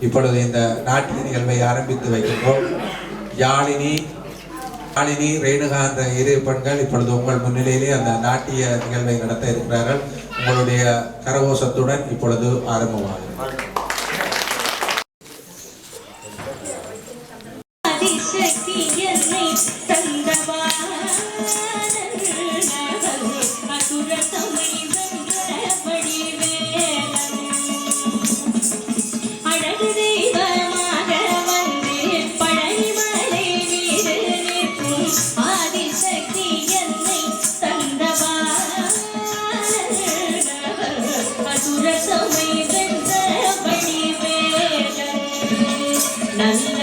இப்பொழுது இந்த நாட்டிய நிகழ்வை ஆரம்பித்து வைக்கின்றோம். யாழினி யாழினி ரேணுகா அந்த இரு பெண்கள் இப்பொழுது உங்கள் முன்னிலையிலே அந்த நாட்டிய நிகழ்வை நடத்த இருக்கிறார்கள். உங்களுடைய கரகோஷத்துடன் இப்பொழுது ஆரம்பமாகும். தந்தவா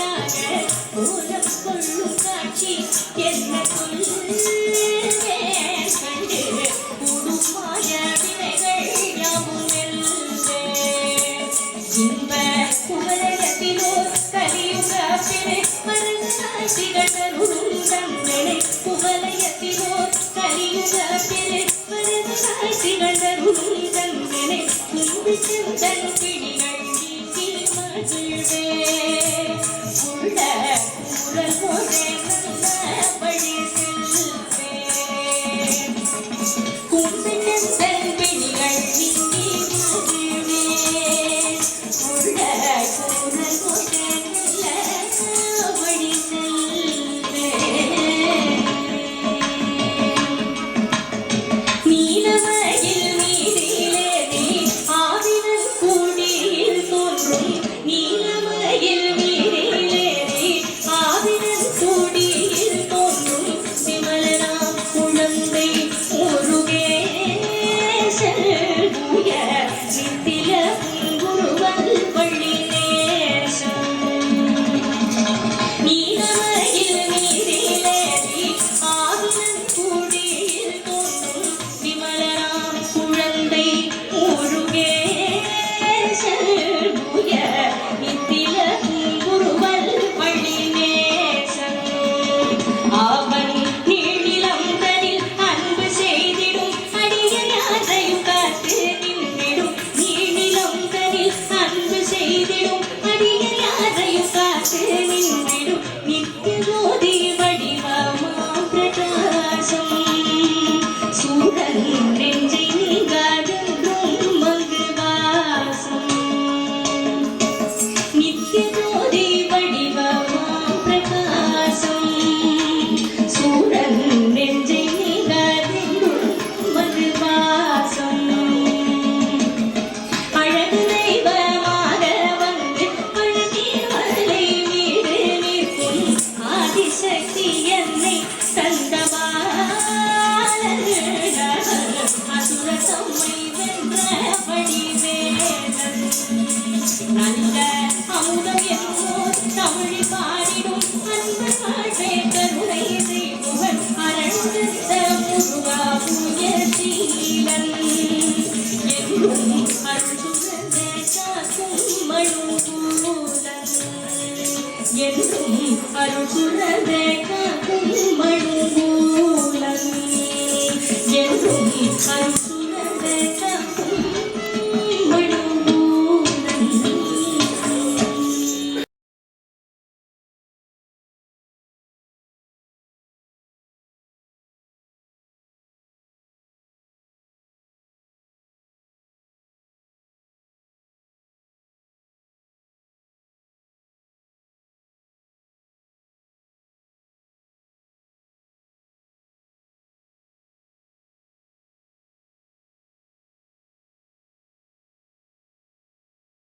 மணியாக பூலம் கொள்ளும் காட்சி என்ன சொல்லே கண்டு உடுமாய வினைகள் யாமுனெல்லே. இன்ப குமரகத்திலோ கலியுக பிறை மருந்தாய் திகழருடும் தந்தனை குமரகத்திலோ கலியுக பிறை மருந்தாய் திகழருடும் தந்தனை கும்பிட்டு தன் பிடிகள் நீக்கி மகிழ்வே Hallelujah. Udah.